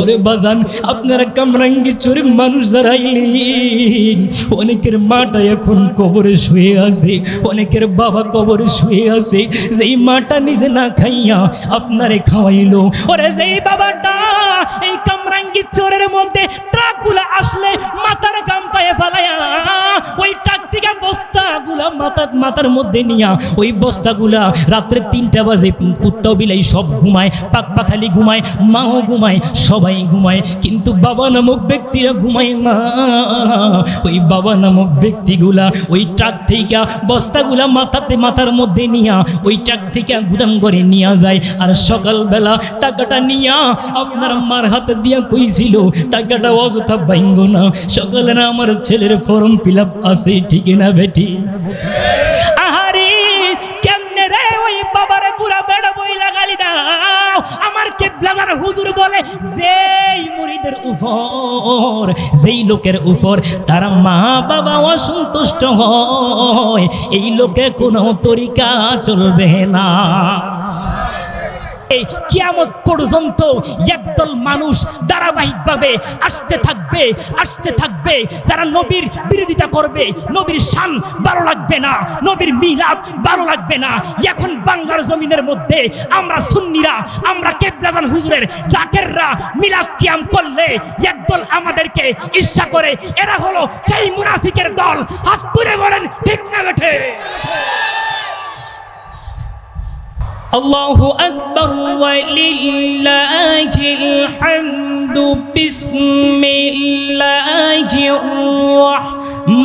ওরে বাজান, আপনারা কামরাঙ্গি চোরে মানুষ যারা অনেকের মাটা এখন কবরে শুয়ে আছে, অনেকের বাবা কবরে শুয়ে আছে। যেই মাটা নিজে না খাইয়া আপনারে খাওয়াইলো, ওরে যেই বাবাটা এই কামরাঙ্গি চোরের মধ্যে ট্রাকগুলো আসলে মাথার গাম পায়ে ফেলায়া, ওই ট্রাক থেকে বস্তাগুলা মাথা মাথার মধ্যে নিয়া, ওই বস্তাগুলা রাত্রে তিনটা বাজে কুত্তাও বিলাই সব ঘুমায় পাক পাখালি ঘুমায়, মাও ঘুমায়, সবাই ঘুমায়, কিন্তু বাবা নামক ব্যক্তিরা ঘুমায় না। ওই বাবা নামক ব্যক্তিগুলা ওই ট্রাক থেকে বস্তাগুলা মাথাতে মাথার মধ্যে নিয়া, ওই ট্রাক থেকে গুদাম করে নিয়ে যায়, আর সকালবেলা টাকাটা নিয়া আপনার মার হাতে দিয়া কইছিল টাকাটা অযথা বাইঙ্গ না। সকালে না আমার ছেলের ফর্ম ফিল আপ আছে, ঠিক না বেটি? আহারে, কেমনে রে ওই বাবারে পুরা বেড়া বই লাগালি দাও আমার কেবলার হুজুর বলে, যেই মুরিদের উপর, যেই লোকের উপর তার মা বাবা অসন্তুষ্ট হয়, এই লোকে কোনো তরিকা চলবে না। কিয়ামত পর্যন্ত একদল মানুষ ধারাবাহিকভাবে আসতে থাকবে আসতে থাকবে। যারা নবীর বিরোধিতা করবে, নবীর শান ভালো লাগবে না, নবীর ভালো লাগবে না। এখন বাংলার জমিনের মধ্যে আমরা সুন্নিরা, আমরা কেবলাদান হুজুরের জাকেররা মিলাদ কিয়াম করলে একদল আমাদেরকে ইচ্ছা করে, এরা হলো সেই মুনাফিকের দল। হাত তুলে বলেন, ঠিক না বেঠে? الله أكبر ولله الحمد. بسم الله الرحمن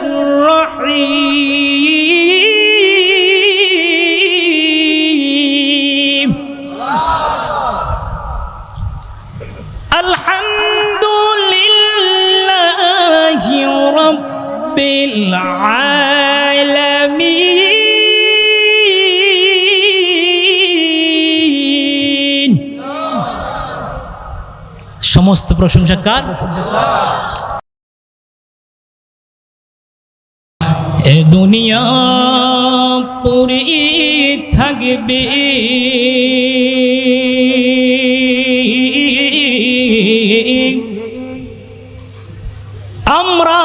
الرحيم. الحمد لله رب العالمين. সমস্ত প্রশংসা কার? এ দুনিয়া পুরি থাকবে। আমরা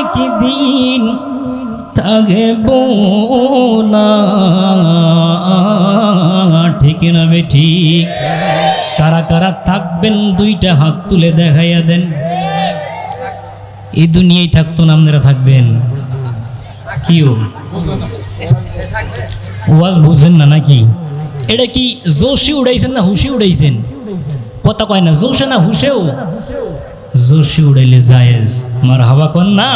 একদিন থাকব না। ঠিক না বে ঠিক? কারা কারা থাকবেন, দুইটা হাত তুলে দেখাইয়া দেন। এই দুনিয়ায় থাকতো না, আপনারা থাকবেন। কিও ওয়াজ বুঝেন না নাকি? এটা কি জোশি উড়াইছেন না হুশি উড়াইছেন? কথা কয় না, জোশে না হুশেও জোশি উড়াইলে জায়েজ। মার হাওয়া কন না?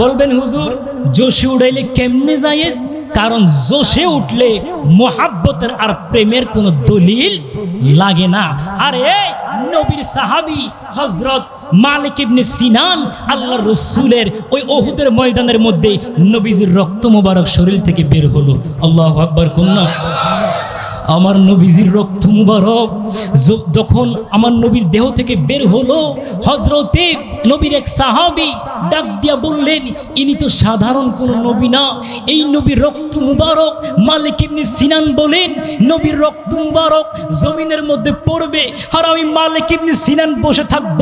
বলবেন হুজুর, জোশে উড়াইলে কেমনে জায়েজ? কারণ জোশে উঠলে মোহাব্বতের আর প্রেমের কোনো দলিল লাগে না। আর এই নবীর সাহাবি হজরত মালিক ইবনে সিনান আল্লাহ রসুলের ওই ওহুদের ময়দানের মধ্যে নবীজির রক্ত মোবারক শরীর থেকে বের হলো। আল্লাহ আকবর কন্যা আমার নবীজির রক্ত মুবারক যখন আমার নবীর দেহ থেকে বের হলো হজরতে নবীর এক সাহাবি ডাক দিয়া বললেন, ইনি তো সাধারণ কোনো নবী না। এই নবীর রক্ত মুবারক মালিক ইবনে সিনান বলেন, নবীর রক্ত মুবারক জমিনের মধ্যে পড়বে আর আমি মালিক ইবনে সিনান বসে থাকব।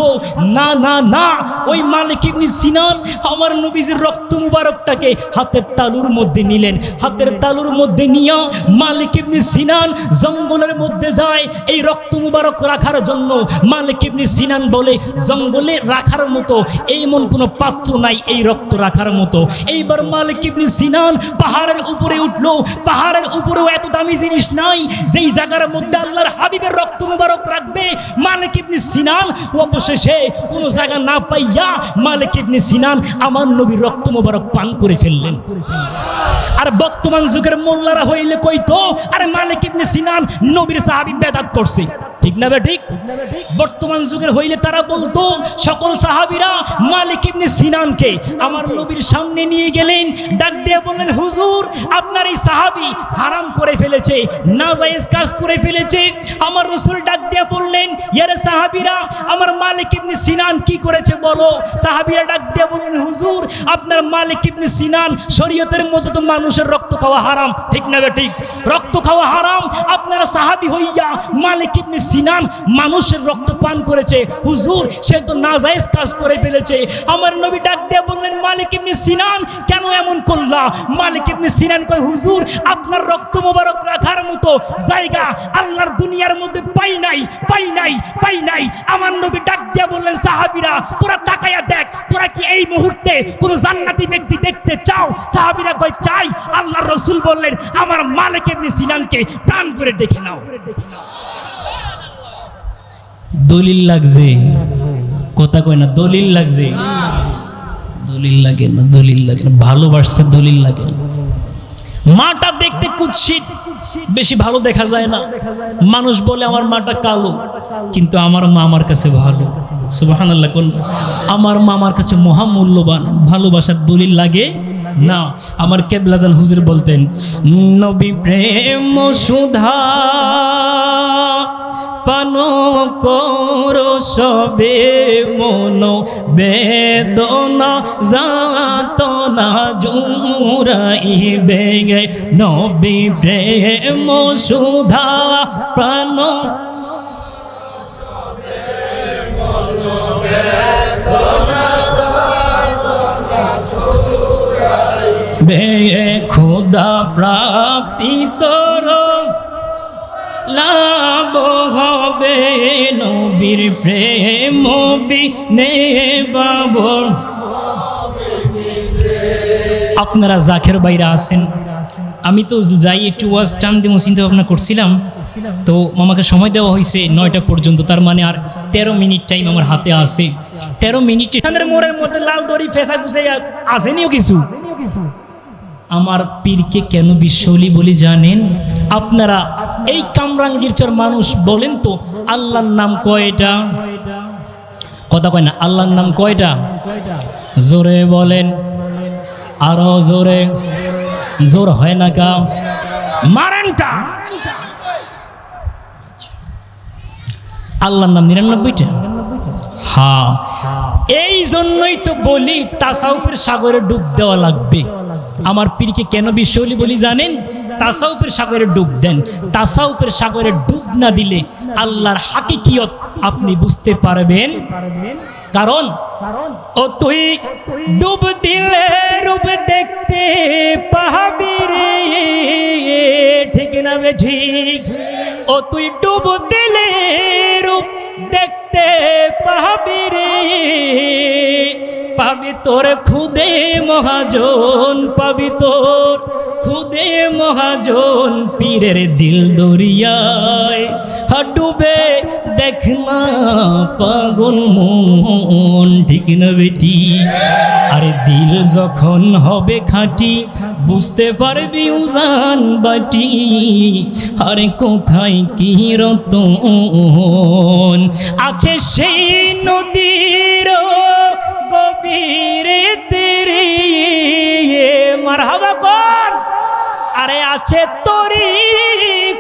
না না না, ওই মালিক ইবনে সিনান আমার নবীজির রক্ত মুবারকটাকে হাতের তালুর মধ্যে নিলেন। হাতের তালুর মধ্যে নিয়ে মালিক ইবনে সিনান জঙ্গলের মধ্যে যায়, এই রক্ত মুবারক রাখার জন্য মালিক ইবনে সিনান বলে, জঙ্গলে রাখার মতো এমন কোনো পাত্র নাই এই রক্ত রাখার মতো। এইবার মালিক ইবনে সিনান পাহাড়ের উপরে উঠল, পাহাড়ের উপরেও এত দামি জিনিস নাই, যেই জায়গার মধ্যে আল্লাহর হাবিবের রক্ত মুবারক রাখবে, মালিক ইবনে সিনান অবশেষে কোনো জায়গা না পাইয়া মালিক ইবনে সিনান আমার নবীর রক্ত মুবারক পান করে ফেললেন। আর বর্তমান যুগের মোল্লারা হইলে কইতো, আরে মালিক ইবনে সিনান নবীর সাহাবি বেদাত করছে। ঠিক না ঠিক? বর্তমান যুগের হইলে তারা বলতো, সকল সাহাবিরা মালিক ইবনে সিনানকে আমার নবীর সামনে নিয়ে গেলেন, ডাক দিয়ে বললেন, হুজুর, আপনার এই সাহাবী হারাম করে ফেলেছে, নাজায়েজ কাজ করে ফেলেছে। আমার রসুল ডাক দিয়ে বললেন, ইয়ারে সাহাবিরা, আমার মালিক ইবনে সিনান কি করেছে বলো? সাহাবীরা ডাক দিয়ে বললেন, হুজুর, আপনার মালিক ইবনে সিনান শরীয়তের মধ্যে তো মানুষের রক্ত খাওয়া হারাম। ঠিক না বে ঠিক? রক্ত খাওয়া হারাম, আপনারা সাহাবি হইয়া মালিক ইবনে সিনান মানুষের রক্ত পান করেছে। হুজুর, সে তো নাজায়েজ কাজ করে ফেলেছে। আমার নবী ডাক দিয়ে বললেন, মালিক ইবনে সিনান, কেন এমন করলা? মালিক ইবনে সিনান কয়, হুজুর, আপনার রক্ত মোবারক রাখার মতো জায়গা আল্লাহর দুনিয়ার মধ্যে পাই নাই পাই নাই পাই নাই। আমার নবী ডাক দিয়ে বললেন, সাহাবীরা, তোরা তাকায়া দেখ, তোরা কি এই মুহূর্তে কোন জান্নাতি ব্যক্তি দেখতে চাও? সাহাবীরা কয়, চাই। আল্লাহর রসুল বললেন, আমার মালিক ইবনে সিনানকে প্রাণ করে দেখে নাও। দলিল লাগছে। কথা কয় না, দলিল লাগছে। দলিল লাগে না, দলিল লাগে না, ভালোবাসতে দলিল লাগে না। মাটা দেখতে কুৎসিত, বেশি ভালো দেখা যায় না। মানুষ বলে, আমার মাটা কালো। কিন্তু আমার মা আমার কাছে ভালো। সুবাহান আমার মা আমার কাছে মহামূল্যবান, ভালোবাসার দলিল লাগে না। আমার কেবলাজান হুজুর বলতেন, নবী প্রেম সুধা পান করো সবে মন, বেদনা যাত না জুরাইবে গে নবী প্রেম সুধা প্রাণ খোদা প্রাপ্তি তোর। হবে নবীর প্রেম আপনারা জাখের বাইরে আছেন। আমি তো যাই একটু ওয়াজ টান দিয়ে চিন্তা ভাবনা করছিলাম। তো আমাকে সময় দেওয়া হয়েছে নয়টা পর্যন্ত, তার মানে আর তেরো মিনিট টাইম আমার হাতে আছে। তেরো মিনিট মোড়ের মধ্যে লাল দড়ি ফেসা ফুসে আসেনিও কিছু? আমার পীরকে কেন বিশ্বলি বলে জানেন? আপনারা এই কামরাঙ্গীরচর মানুষ বলেন তো, আল্লাহর নাম কয়টা? কথা কয় না, আল্লাহর নাম কয়টা? জোরে বলেন, আরও জোরে। জোর হয় না কা মারেনটা আল্লাহর নাম নিরানব্বইটা? হ্যাঁ এই জন্যই তো বলি, তাসাউফের সাগরে ডুব দেওয়া লাগবে। আমার পীরকে কেন বিশ্বলি বলি জানেন? তাসাউফের সাগরে ডুব দেন। তাসাউফের সাগরে ডুব না দিলে আল্লাহর হাকিকিয়ত আপনি বুঝতে পারবেন। কারণ ও তুই ডুব দিলে রূপ দেখতে পাহাবি রে। ঠিক না বে ঠিক? ও তুই ডুব দিলে রূপ দেখতে পাবি রে। পাবি তোর খুদে মহাজন, পাবি তোর খুদে মহাজন পীরের দিল দরিয়ায়। হাডুবে দেখ না পাগল মন, ঠিক না বেটি? আরে দিল যখন হবে খাঁটি, বুঝতে পারবি উজান বাটি। আরে কোথায় কি রতন? আছে সেই নদীর গভীরে আছে তরি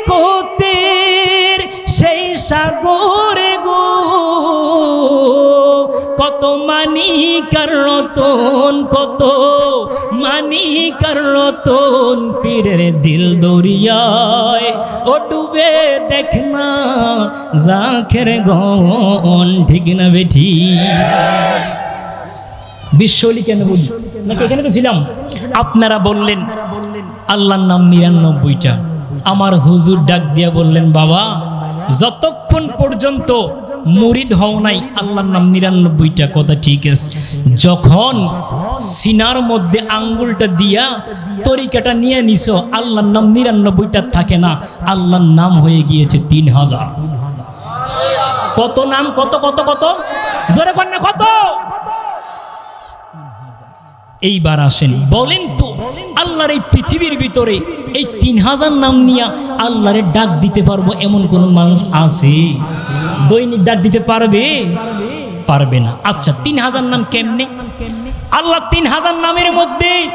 কোতের, সেই সাগরে গো। কত মানি কার রতন, কত মানি কার রতন পীরের দিল দরিয়ায়। ও ডুবে দেখ না, জাখের গন ঠিক না বেঠি। বিশ্বলি কেন বলি নাকি এখানে তো ছিলাম আপনারা বললেন, আল্লাহর নাম নিরানব্বইটা। আমার হুজুর ডাক দিয়া বললেন, বাবা, যতক্ষণ পর্যন্ত মুরিদ হও নাই, আল্লাহর নাম নিরানব্বইটা কথা ঠিক আছে। যখন সিনার মধ্যে আঙ্গুলটা দিয়া তরিকাটা নিয়ে নিছ, আল্লাহর নাম নিরানব্বইটা থাকে না, আল্লাহর নাম হয়ে গিয়েছে তিন হাজার। কত নাম? কত কত কত? জোরে কন্যা কত? এইবার আসেন। বলেন তো, আল্লাহর এই পৃথিবীর ভিতরে এই তিন হাজার নাম নিয়ে আল্লাহরে ডাক দিতে পারব এমন কোন মানুষ আছে? দৈনিক ডাক দিতে পারবে? পারবে না। আচ্ছা তিন হাজার নাম কেমনে? আল্লাহ তিন হাজার নামের মধ্যে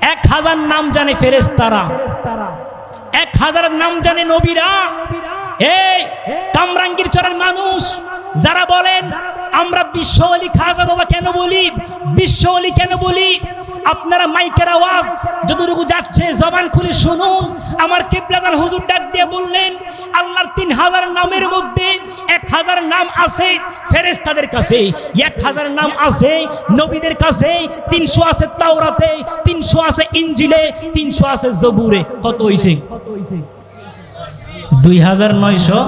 এক হাজার নাম জানে ফেরেস্তারা এক হাজার নাম জানে নবীরা এই কামরাঙ্গীর চরের মানুষ, যারা বলেন, আমরা বিশ্ব অলি খাজা বাবা কেন বলি? বিশ্ব অলি কেন বলি? আপনারা মাইকের আওয়াজ, যতটুকু যাচ্ছে, জবান খুলে শুনুন। আমার কেবলাজান হুজুর ডাক দিয়ে বললেন, আল্লাহর তিন হাজার নামের মধ্যে এক হাজার নাম আছে ফেরেস্তাদের কাছে। এক হাজার নাম আছে নবীদের কাছে, তিনশো আছে তাওরাতে, তিনশো আছে ইঞ্জিলে তিনশো আছে জবুরে। কত হইছে? দুই হাজার নয়শো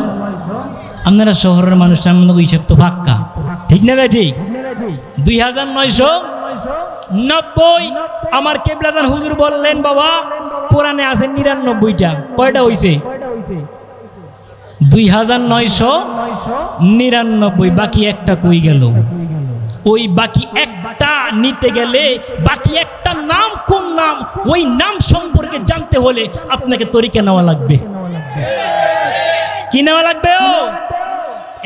আপনারা শহরের মানুষ আমাদের হিসাব তো ফাক্কা ঠিক না ভাই ঠিক? দুই হাজার নয়শো নব্বই। আমার কেবলাজান হুজুর বললেন, বাবা পুরাণে আছে নিরানব্বইটা। কয়টা হইছে? দুই হাজার নয়শো নিরানব্বই। বাকি একটা কই গেল? ওই বাকি একটা নিতে গেলে বাকি একটা নাম কোন নাম, ওই নাম সম্পর্কে জানতে হলে আপনাকে তরিকা নেওয়া লাগবে। কি নেওয়া লাগবে ও?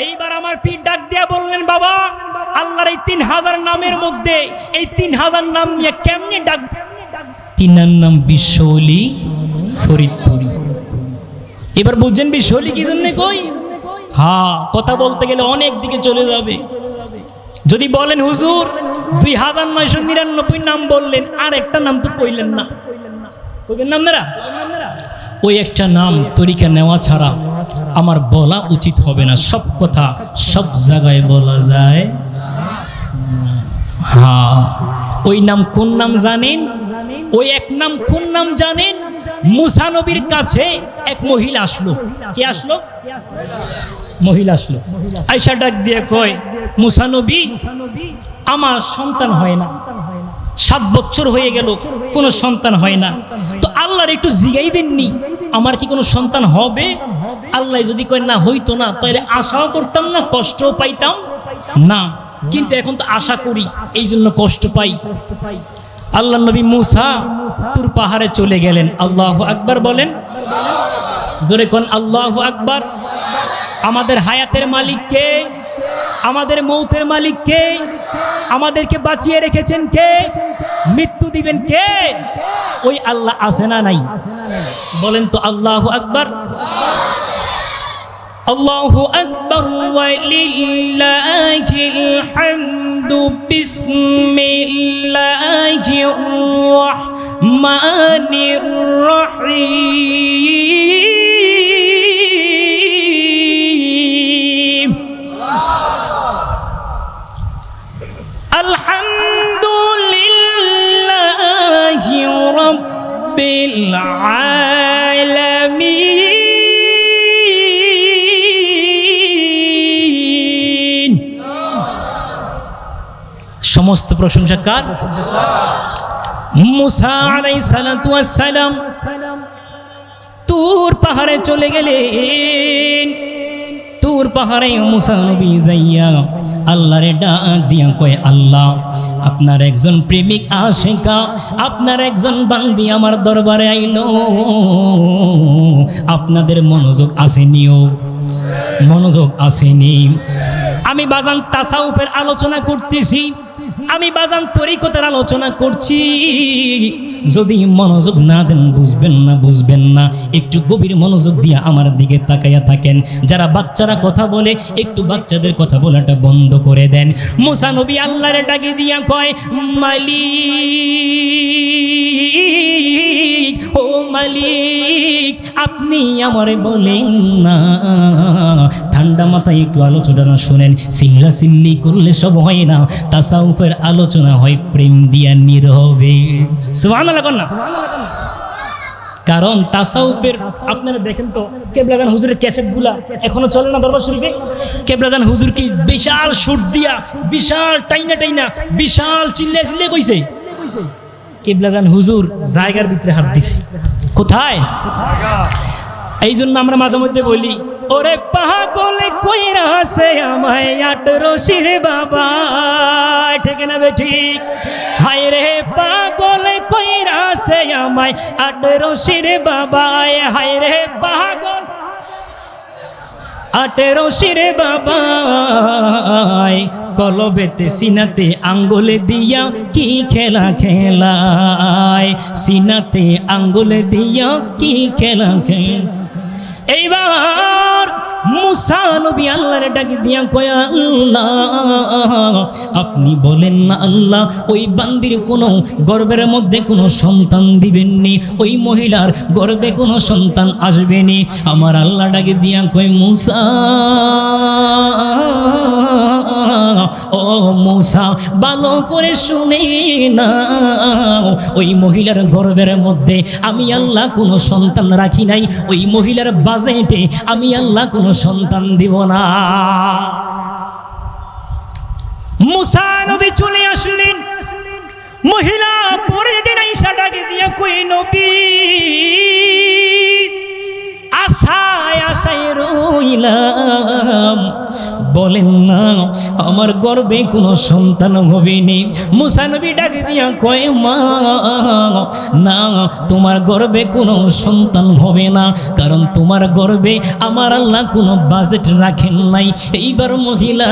এইবার আমার পীর ডাক দিয়া বললেন, বাবা, আল্লাহর এই তিন হাজার নামের মধ্যে এই তিন হাজার নাম নিয়ে কেমনি ডাক তিনার নাম বিশ্বলি ফরিদপুরি। এবার বুঝছেন বিশ্বলি কি জন্য কই? হ্যাঁ কথা বলতে গেলে অনেক দিকে চলে যাবে। যদি বলেন, হুজুর, দুই হাজার নয়শো নিরানব্বই নাম বললেন, আর একটা নাম তো কইলেন না। নাম ওই একটা নাম তরিকা নেওয়া ছাড়া আমার বলা উচিত হবে না। সব কথা সব জায়গায় বলা যায়। হ্যাঁ ওই নাম কোন নাম জানেন? ওই এক নাম কোন নাম জানেন? মুসা নবীর কাছে এক মহিলা আসলো। কে আসলো? মহিলা আসলো। আয়সা ডাক দিয়ে কয় মুসা নবী আমার সন্তান হয় না। সাত বছর হয়ে গেল, কোনো সন্তান হয় না। তো আল্লাহর একটু জিগাইবেননি আমার কি কোনো সন্তান হবে? আল্লাহ যদি কয়, না, হইতো না, তাহলে আশাও করতাম না, কষ্টও পাইতাম না। কিন্তু এখন তো আশা করি, এই জন্য কষ্ট পাই। আল্লাহ নবী মুসা তুর পাহাড়ে চলে গেলেন। আল্লাহ আকবার বলেন। জোরে কোন, আল্লাহ আকবার। আমাদের হায়াতের মালিক কে? আমাদের মৌতের মালিক কে? আমাদেরকে বাঁচিয়ে রেখেছেন কে? মৃত্যু দিবেন কে? ওই আল্লাহ আছে না নাই? বলেন তো আল্লাহ আকবার। আল্লাহ আকবর বিসমিল্লাহির রহমানির রহিম। رب العالمين সমস্ত প্রশংসা কার মুসা আলাই সালাম তুর পাহাড়ে চলে গেলেন তুর পাহাড়ে মুসা নবী যাইয়া আল্লাহরে ডাক দিয়া কয় আল্লাহ আপনার একজন প্রেমিক আশেকা, আপনার একজন বান্দি আমার দরবারে আইল। আপনাদের মনোযোগ আসেনিও মনোযোগ আসেনি। আমি বাজান তাসাউফের আলোচনা করতেছি। আমি বাজান তরিকতার আলোচনা করছি। যদি মনোযোগ না দেন, বুঝবেন না বুঝবেন না। একটু গভীর মনোযোগ দিয়ে আমার দিকে তাকাইয়া থাকেন। যারা বাচ্চারা কথা বলে, একটু বাচ্চাদের কথা বলাটা বন্ধ করে দেন। মুসা নবী আল্লাহরে ডাকি দিয়া কয়, মালিক, ও মালিক, আপনি আমারে বলেন না ঠান্ডা মাথায় একটু আলোচনা শুনেন। সিল্লা সিল্লি করলে সব হয় না তাসাউফের আলোচনা হয় প্রেম দিয়া নীরবে। না কারণ তাসাউফের আপনারা দেখেন তো কেবলাজান হুজুরের ক্যাসেটগুলা এখনও চলে না দরবার শরীফে? কেবলাজান হুজুর কি বিশাল সুর দিয়া বিশাল টাইনা টাইনা বিশাল চিল্লে চিল্লে কইছে। কেবলাজান হুজুর জায়গার ভিতরে হাত দিছে। কোথায়? এই জন্য আমরা মাঝে মধ্যে বলি ওরে পাহাগলে কইরা আছে আমায় আট রশির বাবা। ঠিক না বে ঠিক? হায় রে পাগলে কইরা আছে আমায় আট রশির বাবা। হায় রে পাগল, আটেরো শিরে বাবাই কলবেতে সিনাতে আঙ্গুলে দিয়া কি খেলা খেলায়? সিনাতে আঙ্গুলে দিয়া কি খেলা খেল এইবার মুসা নবী আল্লাহর ডাকি দিয়া কয়া, আল্লাহ, আপনি বলেন না আল্লাহ, ওই বান্দির কোনো গর্বের মধ্যে কোনো সন্তান দিবেননি, ওই মহিলার গর্বে কোনো সন্তান আসবেনি? আমার আল্লাহ ডাকে দিয়া কয়, মুসা ও মূসা, ভালো করে শুনে না ওই মহিলার গর্বের মধ্যে আমি আল্লাহ কোনো সন্তান রাখি নাই। ওই মহিলার বাজেটে আমি আল্লাহ কোনো সন্তান দিব না। মুসা নবী চলে আসলেন। মহিলা পরে দিন আইসা ডাকে দিয়া কই নবী? আশায় আশায় রইলাম বলেন না, আমার গর্বে কোনো সন্তান হবে নি মুসানবী ডাকে দিয়া কয়, মা, না, তোমার গর্বে কোনো সন্তান হবে না, কারণ তোমার গর্বে আমার আল্লাহ কোনো বাজেট রাখেন নাই। এইবার মহিলা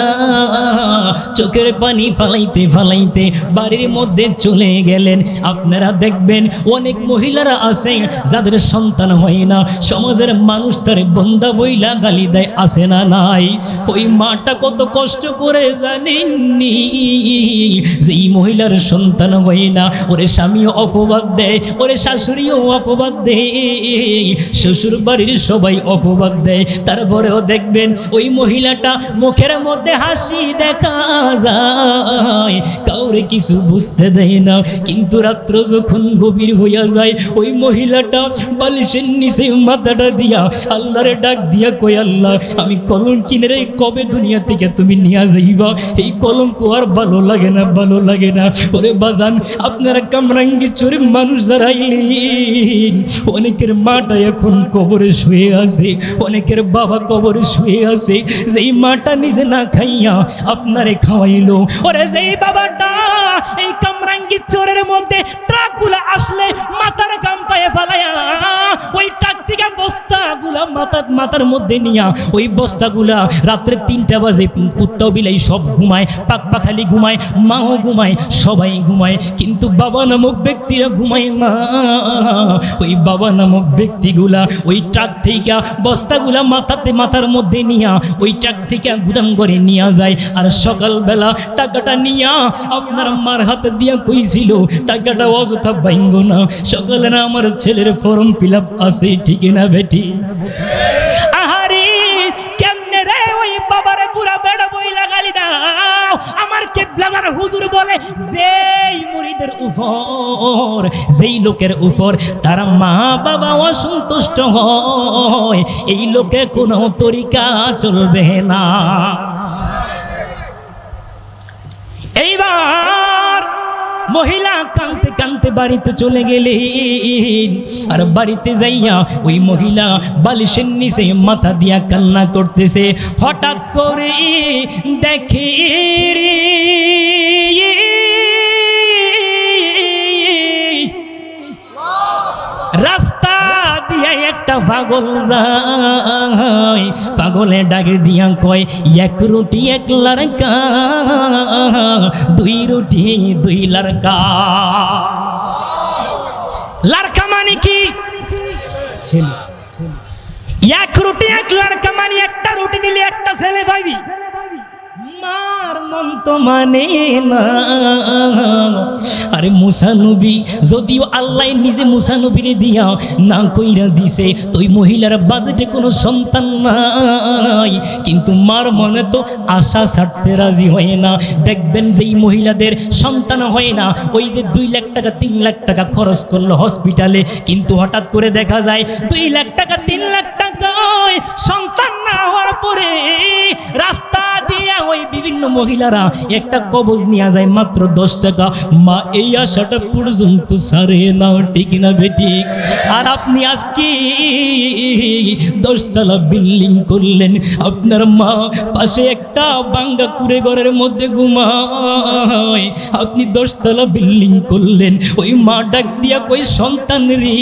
চোখের পানি ফালাইতে ফালাইতে বাড়ির মধ্যে চলে গেলেন। আপনারা দেখবেন অনেক মহিলারা আছে যাদের সন্তান হয় না, সমাজের মানুষ তার বন্ধা বইলা গালি দেয়, আসে না, নাই। ওই মাটা কত কষ্ট করে জানেননি যেই মহিলার সন্তান হয় না। ওরে স্বামীও অপবাদ দেয়, ওরে শাশুড়িও অপবাদ দেয় শ্বশুর বাড়ির সবাই অপবাদ দেয়। তারপরেও দেখবেন ওই মহিলাটা মুখের মধ্যে হাসি দেখা যায়। কাউরে কিছু বুঝতে দেয় না। কিন্তু রাত্র যখন গভীর হইয়া যায়, ওই মহিলাটা বালিশের নিচে মাথাটা দিয়া আল্লাহরে ডাক দিয়া কই আল্লাহ, আমি কলম কিনে রে, কবে দুনিয়া থেকে তুমি নিয়ে যাইবা? এই কলঙ্ক আর ভালো লাগে না, ভালো লাগে না। ওরে বাজান, আপনারা কামরাঙ্গি চোরে মানুষ যারা অনেকের মাটা এখন কবরে শুয়ে আছে, অনেকের বাবা কবরে শুয়ে আছে। যেই মাটা নিজে না খাইয়া আপনারে খাওয়াইলো, ওরে যেই বাবাটা এই কামরাঙ্গি চোরের মধ্যে ট্রাকগুলো আসলে মাথার গাম পায়ে ফেলায়া, ওই ট্রাক থেকে বস্তাগুলা মাথার মাথার মধ্যে নিয়া, ওই বস্তাগুলা রাত্রে তিনটা বাজে কুত্তাও বিলাই সব ঘুমায় পাক পাখালি ঘুমায়, মাও ঘুমায়, সবাই ঘুমায়, কিন্তু বাবা নামক ব্যক্তিরা ঘুমায় না। ওই বাবা নামক ব্যক্তিগুলা ওই ট্রাক থেকে বস্তাগুলা মাথাতে মাথার মধ্যে নিয়া, ওই ট্রাক থেকে গুদাম করে নিয়ে যায়, আর সকালবেলা টাকাটা নিয়া আপনার মার হাতে দিয়া কইছিল, টাকাটা অযথা বাইঙ্গ না। সকালে না আমার ছেলের ফর্ম ফিল আপ আছে, ঠিক না বেটি? আহারে, কেমনে রে ওই বাবারে পুরা বেড়া বই লাগালি দাও আমার কেবলার হুজুর বলে, যেই মুরিদের উপর, যেই লোকের উপর তার মা বাবা অসন্তুষ্ট হয়, এই লোকে কোনো তরিকা চলবে না এইবার মহিলা কানতে কানতে বাড়িতে চলে গেলেন আর বাড়িতে যাইয়া ওই মহিলা বালিশের নিচে মাথা দিয়া কান্না করতেছে। হঠাৎ করে দেখে রাস্তা একটা পাগল যায়। পাগলে ডাকে দিয়া কয়, এক রুটি, এক লড়কা, দুই রুটি, দুই লড়কা। লড়কা মানে কি? এক রুটি, এক লড়কা মানে একটা রুটি দিলে একটা ছেলে পাইবি। মার মন তো মানে না। আরে মুসানবী যদিও আল্লাহ নিজে মুসানবীরে দিয়া না কইরা দিছে, তো ওই মহিলার বাজেটে কোনো সন্তান নাই। কিন্তু মার মনে তো আশা ছাড়তে রাজি হয় না। দেখবেন যে এই মহিলাদের সন্তান হয় না, ওই যে দুই লাখ টাকা, তিন লাখ টাকা খরচ করল হসপিটালে, কিন্তু হঠাৎ করে দেখা যায় দুই লাখ টাকা, তিন লাখ টাকায় সন্তান না হওয়ার পরে রাস্তা দিয়ে ওই বিভিন্ন মহিলারা একটা কবজ নিয়ে যায় মাত্র দশ টাকা। মা, এই আশাটা পর্যন্ত সারে নাও ঠিক না বেটি আর আপনি আজকে দশতলা বিল্ডিং করলেন। আপনার মা পাশে একটা বাঙ্গা কুড়ে ঘরের মধ্যে ঘুমায়। আপনি দশতলা বিল্ডিং করলেন। ওই মা ডাক দিয়া কই সন্তান রে,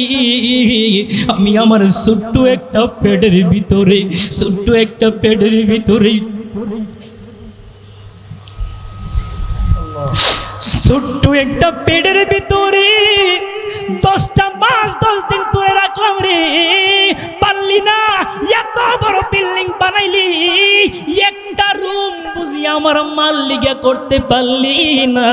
আমি আমার ছোট্ট একটা পেটের ভিতরে, ছোট্ট একটা পেটের ভিতরে ছোট্ট একটা পেটের ভিতরে দশটা মাস, দশ দিন তুলে রাখলাম রে। পারলি না, এত বড় বিল্ডিং বানাইলি। একটা রুম বুঝি আমার মাল লিগে করতে পারলি না।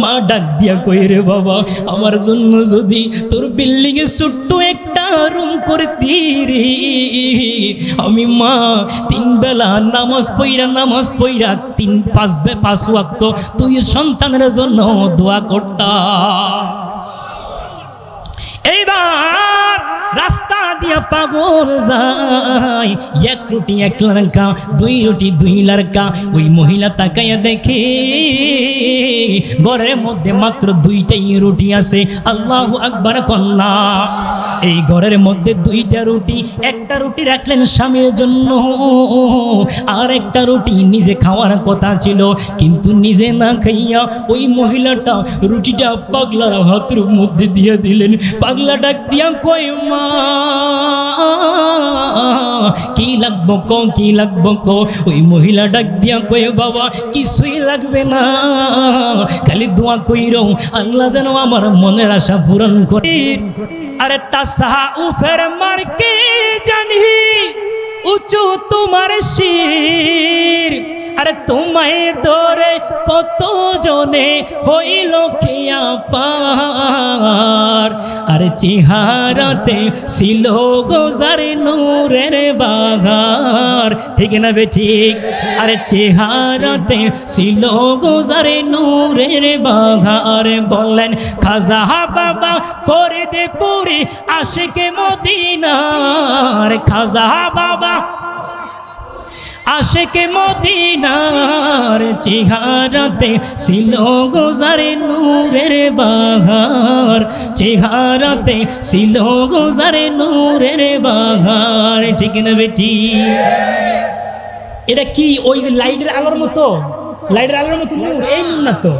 মা ডাক দিয়া কই রে বাবা, আমার জন্য যদি তোর বিল্ডিং এ ছোট্ট একটা রুম করে রে। আমি মা, তিন বেলা নামাজ পইরা নামাজ পইরা তিন, পাঁচ পাঁচ ওয়াক্ত তুই সন্তানের জন্য দোয়া করতাম। পাগল যায়। এক রুটি, এক লড়কা, দুই রুটি, দুই লড়কা। ওই মহিলা তাকাইয়া দেখে, ঘরের মধ্যে মাত্র দুইটাই রুটি আছে। আল্লাহ আকবার কন্যা এই ঘরের মধ্যে দুইটা রুটি, একটা রুটি রাখলেন স্বামীর জন্য, আর একটা রুটি নিজে খাওয়ার কথা ছিল। কিন্তু নিজে না খাইয়া ওই মহিলাটা রুটিটা পাগলার হাতের মধ্যে দিয়ে দিলেন। পাগলা ডাক দিয়া কই মা কি লাগবো ক, কি লাগবো ক? ওই মহিলা ডাক দিয়া কই বাবা, কিছুই লাগবে না। খালি দোয়া কইরো, আল্লাহ যেন আমার মনের আশা পূরণ করে। আরে তাসাহা উফের মার্কে জানি? উঁচু তোমার শির। আরে তোমায় ধরে কত জনে হইল খেয়া পার আরে চেহারাতে ছিল গোজারে নূরের বাগার ঠিক না বে ঠিক? আরে চেহারাতে ছিল গোজারে নূরের বাগার বললেন, খাজা বাবা ফরিদে পুরি আশেকে মদিনার। খাজা বাবা আশেকে মদিনার চেহারাতে ছিল গোজারে নূরের বাহার। চেহারাতে ছিল গোজারে নূরের বাহার। ঠিক না বেটি? এটা কি? ওই লাইটের আলোর মতো? লাইটের আলোর মতো নূর? এই নূর না তো।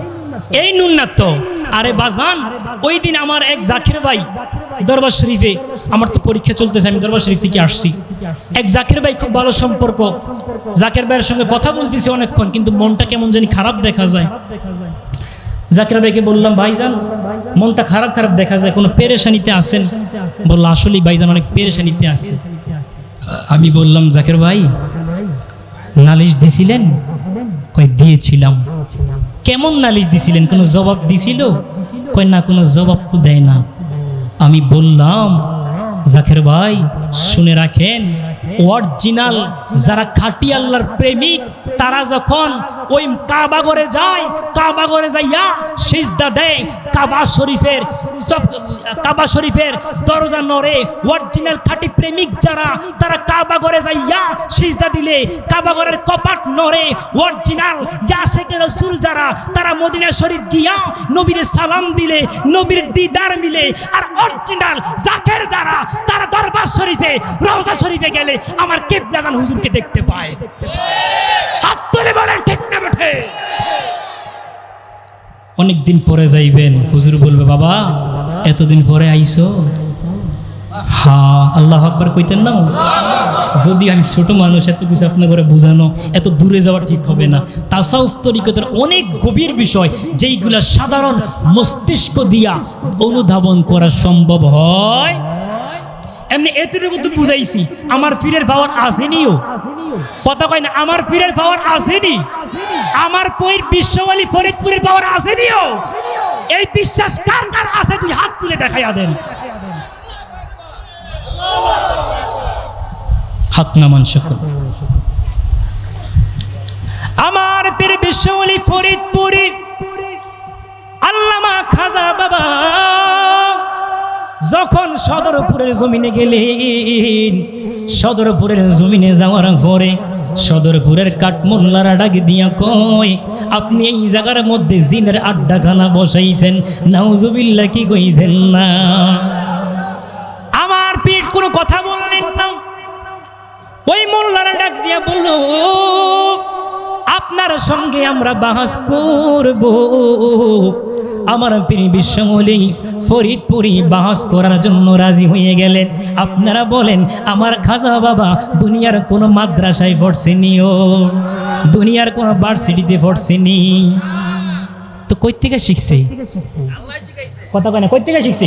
এই নুন না তো। আরে বাজান ওই দিন আমার এক জাকির ভাই দরবার শরীফে, আমার তো পরীক্ষা চলতেছে, আমি দরবার শরীফ থেকে আসছি। এক জাকির ভাই খুব ভালো সম্পর্ক। জাকির ভাইয়ের সঙ্গে কথা বলতেছি অনেকক্ষণ, কিন্তু মনটা কেমন জানি খারাপ দেখা যায়। জাকির ভাইকে বললাম, ভাইজান, মনটা খারাপ খারাপ দেখা যায়, কোনো পেরেশানিতে আসেন বলল, আসলেই ভাইজান অনেক পেরেশানিতে আছে। আমি বললাম, জাকির ভাই, নালিশ দিছিলেন? কয়, দিয়েছিলাম। কেমন নালিশ দিছিলেন? কোনো জবাব দিছিল? কয়, না, কোনো জবাব তো দেয় না। আমি বললাম জাখের ভাই, শুনে রাখেন অরিজিনাল যারা খাটি আল্লাহর প্রেমিক, তারা যখন ওই কাবাগরে যায় কাবাগরে যাইয়া সিজদা দেয়, কাবা শরীফের সব কাবা শরীফের দরজা নড়ে অরিজিনাল খাটি প্রেমিক যারা, তারা কাবাগরে যাইয়া সিজদা দিলে কাবাগরের কপাট নড়ে অরিজিনাল ইয়াশেকের রসুল যারা, তারা মদিনা শরীফ গিয়া নবীর সালাম দিলে, নবীর দিদার মিলে, আর অরিজিনাল জাকের যারা, তারা দরবার শরীফে, রওজা শরীফে গেলে আমার কেবলাজান হুজুরকে দেখতে পায়। হাত তুলে বলেন, ঠিক না বেঠে অনেক দিন পরে যাইবেন। হুজুর বলবে, বাবা, এতদিন পরে আইসো হা, আল্লাহ আকবার কইতেন না? যদি আমি ছোট মানুষ, এত কিছু আপনার করে বোঝানো, এত দূরে যাওয়া ঠিক হবে না। তাসাউফ তরিকতের অনেক গভীর বিষয়, যেইগুলা সাধারণ মস্তিষ্ক দিয়া অনুধাবন করা সম্ভব হয়। এমনি এতটুকু তো বুঝাইছি, আমার পীরের পাওয়ার আসেনিও। কথা কয় না, আমার পীরের পাওয়ার আসেনি। আমার পীর বিশ্বওয়ালি ফরিদপুরের পাওয়ার আসেনিও এই বিশ্বাস কার কার আছে? তুই হাত তুলে দেখাইয়া দেন। হাত নামান সকল। আমার পীর বিশ্বওয়ালি ফরিদপুরি আল্লামা খাজা বাবা, যখন সদরপুরের জমিনে গেলেন, সদরপুরের জমিনে যাওয়ার পরে সদরপুরের কাঠমোল্লারা ডাক দিয়া কয় আপনি এই জায়গার মধ্যে জিনের আড্ডাখানা বসাইছেন নাউজুবিল্লা কি কইতেন না? আমার পিঠ কোনো কথা বললেন না। ওই মোল্লারা ডাক দিয়া বলল আপনার সঙ্গে আমরা বাহাস করব। আমার পীর বিশ্বমলি ফরিদপুরি বাহাস করার জন্য রাজি হয়ে গেলেন। আপনারা বলেন আমার খাজা বাবা দুনিয়ার কোনো মাদ্রাসায় পড়ছেনিও দুনিয়ার কোনো ভার্সিটিতে পড়ছেনি তো কই থেকে শিখছে? কথা কয় না কই থেকে শিখছি?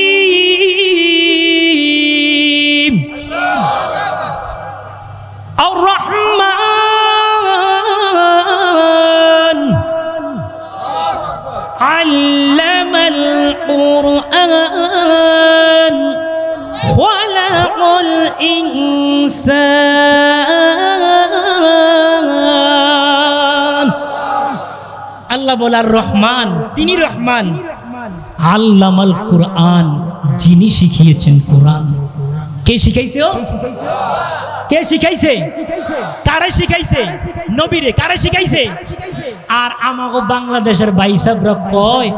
আল্লাহ বলার রহমান। তিনি রহমান। আল্লামাল কোরআন, যিনি শিখিয়েছেন কোরআন। কে শিখাইছে? কে শিখাইছে? কারে শিখাইছে? নবীরে কারে শিখাইছে? আর আমাকে বাংলাদেশের বাইসাবরা কয়,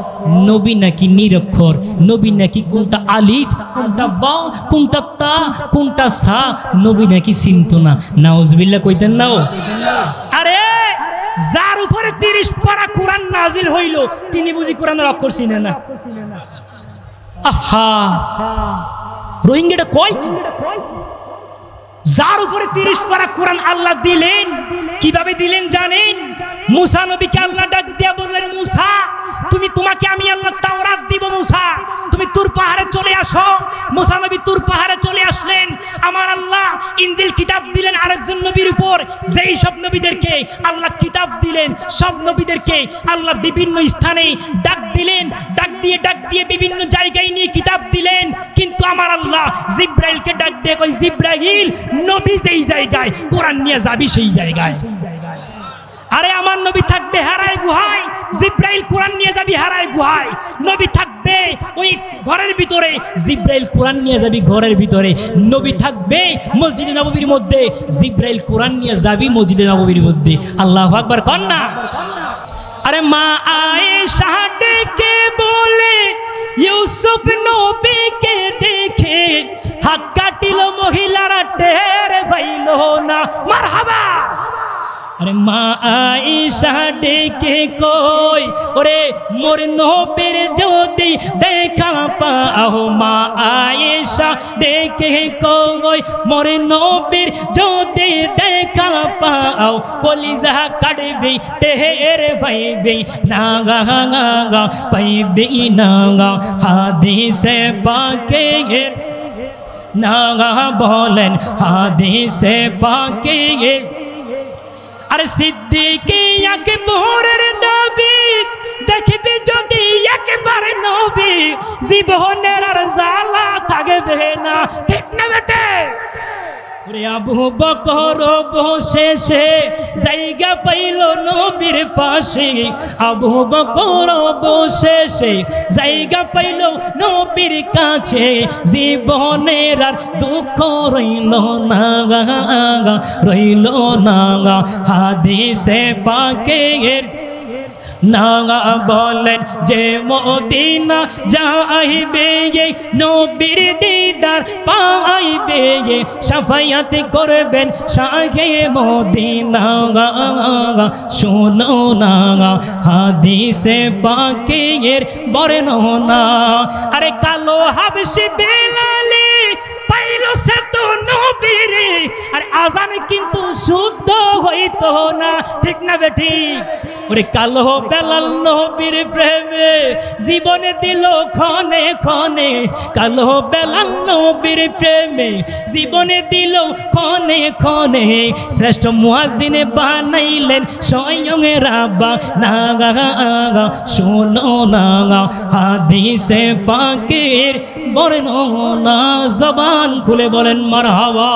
নবী নাকি নিরক্ষর, নবী নাকি কোনটা আলিফ, কোনটা বা কোনটা তা, কোনটা সা, নবী নাকি চিনত না নাউজবিল্লা কইতেন নাও আরে, যার উপরে তিরিশ পারা কোরআন নাজিল হইল, তিনি বুঝি কোরআনের অক্ষর চিনে না। আহা! রোহিঙ্গাটা কয় যার উপরে তিরিশ পারা কোরআন আল্লাহ দিলেন, কীভাবে দিলেন জানেন? মুসা নবীকে আল্লাহ ডাক দিয়া বললেন, মুসা, তুমি তোমাকে আমি আল্লাহ তাওরাত দিব, মুসা। তুমি তুর পাহাড়ে চলে আসো। মুসা নবী তুর পাহাড়ে চলে আসলেন। আমার আল্লাহ ইঞ্জিল কিতাব দিলেন আরেকজন নবীর উপর। যেই সব নবীদেরকে আল্লাহ কিতাব দিলেন, সব নবীদেরকে আল্লাহ বিভিন্ন স্থানে ডাক দিলেন, ডাক দিয়ে ডাক দিয়ে বিভিন্ন জায়গায় নিয়ে কিতাব দিলেন। কিন্তু আমার আল্লাহ জিব্রাইলকে ডাক দিয়ে কই জিব্রাইল, নবী যেই জায়গায়, কোরআন নিয়ে যাবি সেই জায়গায়। আরে আমার নবী থাকবে হারায় গুহায়, জিব্রাইল কোরআন নিয়ে যাবি হারায় গুহায়। নবী থাকবে ওই ঘরের ভিতরে, জিব্রাইল কোরআন নিয়ে যাবি ঘরের ভিতরে। নবী থাকবে মসজিদে নববীর মধ্যে, জিব্রাইল কোরআন নিয়ে যাবি মসজিদে নববীর মধ্যে। আল্লাহ আকবার না। আরে মা আয়েশা ডেকে বলে, ইউসুফ নবীকে দেখে হাত কাটিল মহিলারা, টের পাইল না। মারহাবা! আরে মা আয়েশা ডেকে কই? ওরে মোর নবীর যদি দেখা পাও, মা আয়েশা ডেকে কই? মোর নবীর যদি দেখা পাও, কলিজা কাটবি টের পাইবি নাগা নাগা, পাইবি, নাগা, হাদিসে পাকে নাগা বলেন হাদিসে পাকে আরে সিদ্দিকি আকবরের দাবি, দেখবি যদি একবার নবী, জীবনের আর জ্বালা থাকবে না। ঠিক না বেটে? আবু বকর বসে সে জায়গা পাইল নবীর পাশে। আবু বকর বসে সে জায়গা পাইল নবীর কাছে। জীবনের আর দুঃখ রইল না রইল না হাদিসে পাকের নাগা বলেন যে মদিনা যাইবে নবীর দিদার পাইবে সাফায়াত করবেন শাহে মদিনা। শোনো না হাদিসে পাকের বর্ণনা। আরে কালো হাবসি বেলালি পাইল সে তো নবীরে। আর আজান কিন্তু শুদ্ধ হইতো না, ঠিক না বেঠি ওরে কালো বেলাল নবীর প্রেমে জীবনে দিল ক্ষণে ক্ষণে। কালো বেলাল নবীর প্রেমে জীবনে দিল ক্ষণে ক্ষণে। শ্রেষ্ঠ মুয়াজিনে বানাইলেন স্বয়ং রাবা নাগা আগা শোনো, নাগা, হাদিসে পাকের বর্ণনা। জবান খুলে বলেন, মারহাবা।